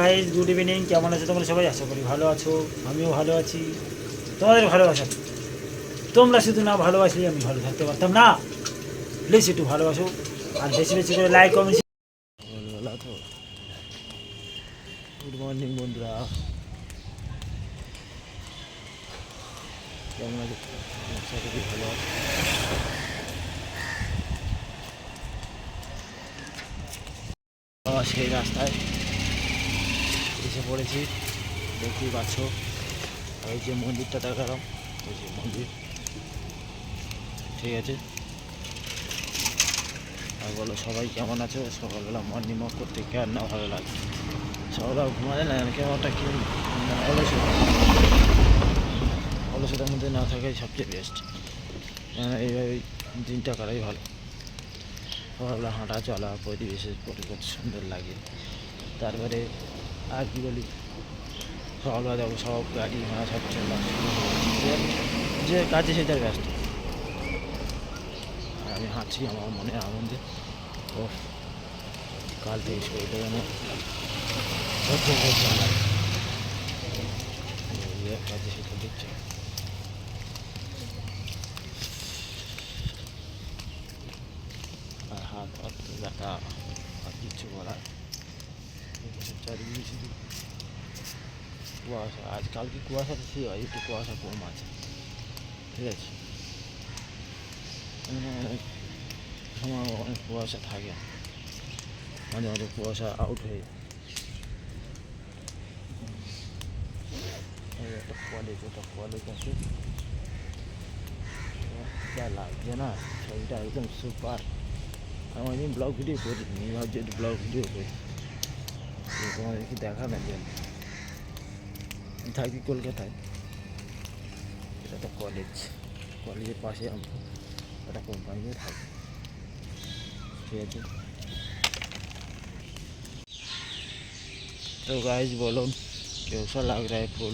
Guys good evening কেমন আছো তোমরা সবাই? আশা করি ভালো আছো। আমিও ভালো আছি। তোমাদের ভালোবাসা। তোমরা শুধু না ভালোবাসলে আমি ভালো থাকতে পারতাম না। প্লিজ একটু ভালোবাসো। আর বেশি বেশি করে লাইক কমেন্ট গুড মর্নিং বন্ধুরা। কেমন আছে? ভালো আছে। সেই রাস্তায়। পড়েছি। দেখতেই পাচ্ছ। ওই যে মন্দিরটা দেখালাম। ওই যে মন্দির। ঠিক আছে। আর বলো, সবাই কেমন আছো? সকালবেলা মর্নিং ওয়াক করতে কে আর না ভালো লাগে? সকালবেলা ঘুমালে না কেমনটা কি অলসতা। অলসতার মধ্যে না থাকাই সবচেয়ে বেস্ট এইভাবে দিনটা কাটাই ভালো। সকালবেলা হাঁটা চলা, পরিবেশের পরিবেশ সুন্দর লাগে। তারপরে আর কি বলি? সকালবেলা দেখো, সব গাড়ি ঘোড়া সব চলা শুরু যে- কাজে সে তার ব্যস্ত। আর আমি হাঁটছি, আমার মনে আনন্দে। ও কাল থেকে শরীরটা যেন কাজে সেটা দেখছে আর হাত হাত ব্যথা, আর কিচ্ছু করার চারিদিকে শুধু কুয়াশা আজ কালকে কুয়াশা ছিল আজ একটু কুয়াশা কম আছে। ঠিক আছে? মানে সময় অনেক কুয়াশা থাকে। মাঝে মাঝে কুয়াশা আউট হয়ে একটা কলেজ ওটা কলেজ আছে। যা লাগছে না ছবিটা একদম সুপার আমি ব্লগ ভিডিও করিনি, আমি ভাবছি ব্লগ ভিডিও করি। তো তোমাদের কি দেখা না যে আমি থাকি কলকাতায় এটা একটা কলেজ কলেজের পাশে আমি একটা কোম্পানিতে থাকি ঠিক আছে तो गाइस बोलो कैसा लग रहा है फूल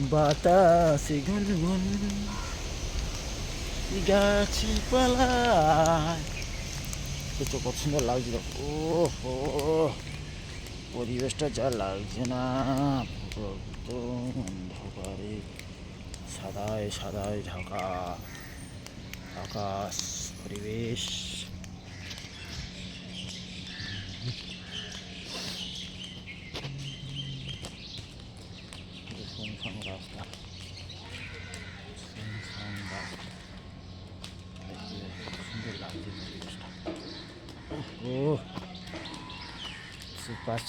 বাতাসে গুনগুন গাছে পালায়। দেখছ কত সুন্দর লাগছে দেখো ও হো পরিবেশটা যা লাগছে না। পুরো অন্ধকারে, সাদায় সাদায় ঢাকা। আকাশ, পরিবেশ পুরো শুনশান রাস্তা শুনশান রাস্তা দেখতে সুন্দর লাগছে পরিবেশটা ও সুপার